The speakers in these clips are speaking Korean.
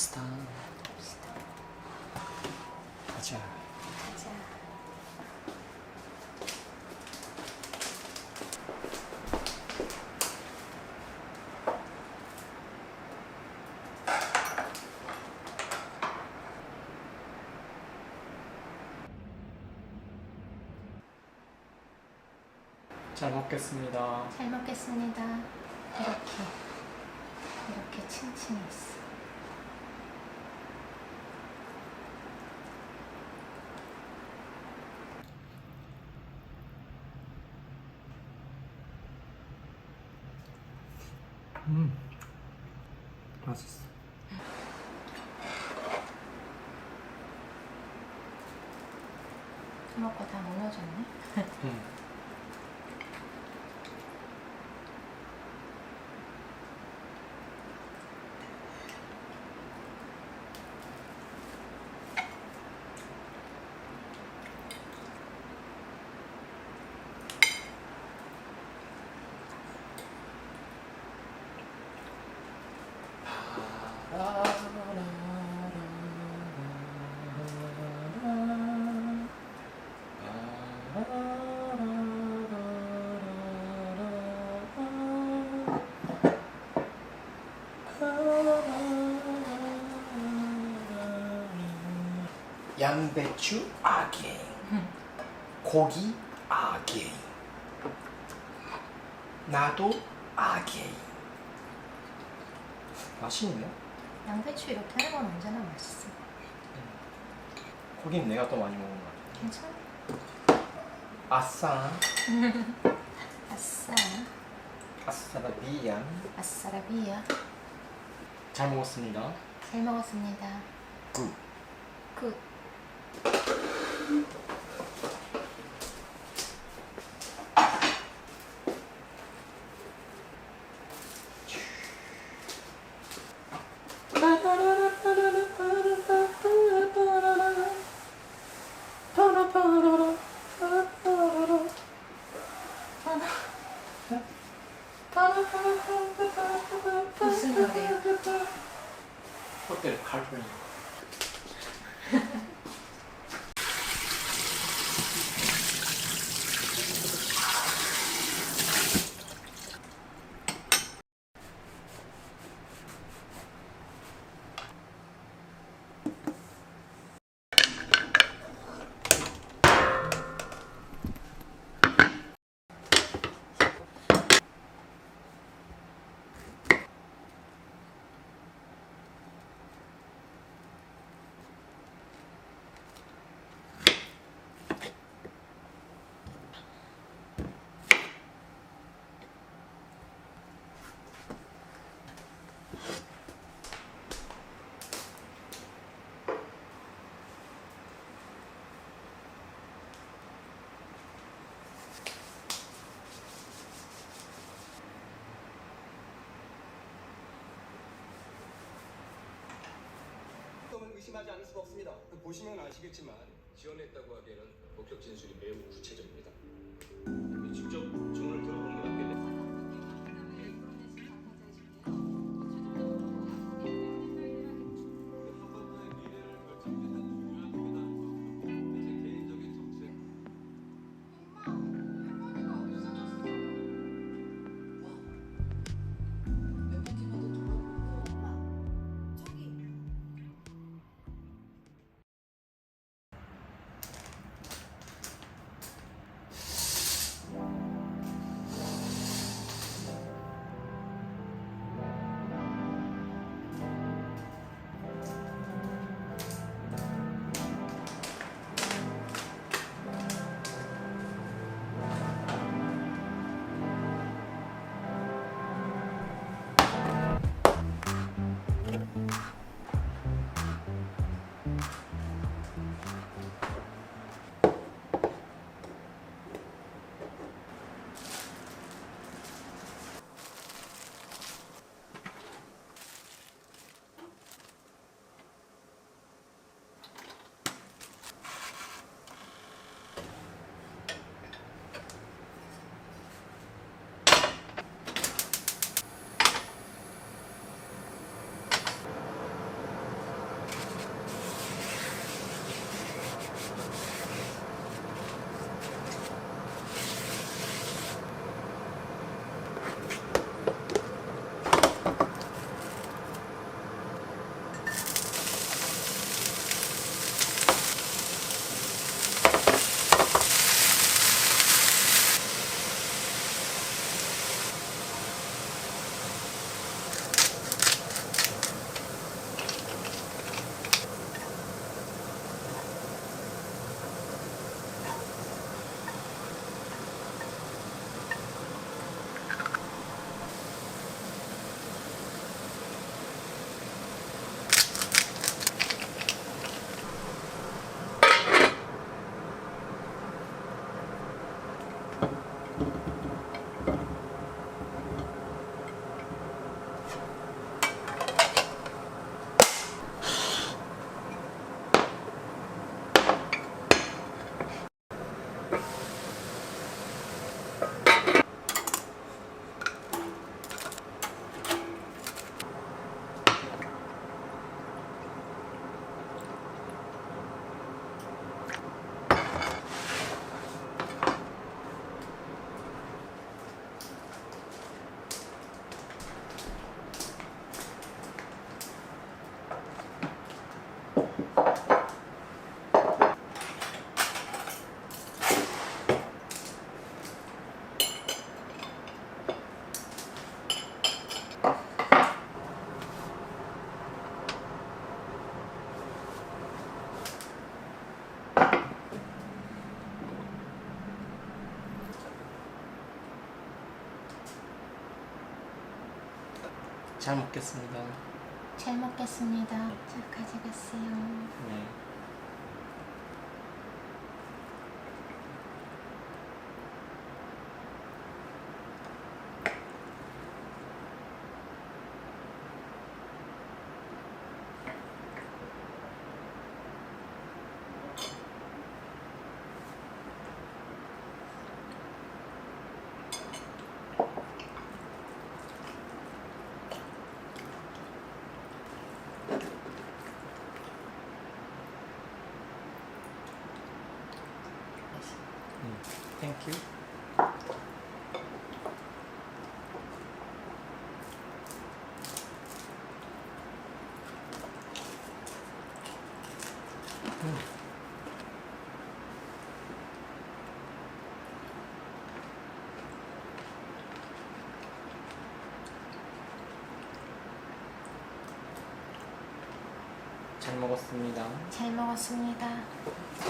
갑시다. 갑시다. 가자. 가자. 잘 먹겠습니다. 잘 먹겠습니다. 이렇게 이렇게 층층이 있어. 음, 맛있어. 먹고 다 무너졌네. 음. 양배추 아게인 고기 아게인 나도 아게인 맛있네 양배추 이렇게 하는 건 언제나 맛있어. 고기는 내가 더 많이 먹는 것 같아 괜찮아? 아싸 아싸. 아싸라비안 아싸라비야. 잘 먹었습니다 잘 먹었습니다. 굿 굿. うん。 점을 의심하지 않을 수가 없습니다. 보시면 아시겠지만 지원했다고 하기에는 목격 진술이 매우 구체적입니다. 직접 잘 먹겠습니다. 잘 먹겠습니다. 잘 가져가세요. 네. 땡큐. 잘 먹었습니다. 잘 먹었습니다.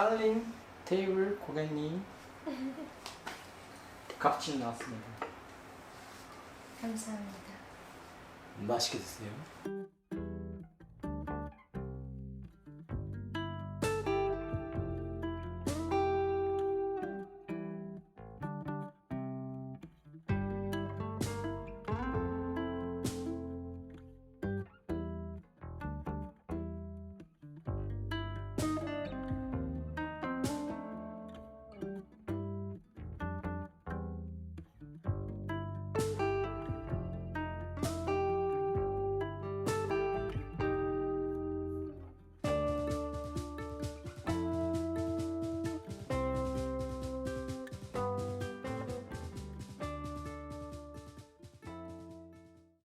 쌀림 테이블 고객님 값이 나왔습니다. 감사합니다. 맛있게 드세요.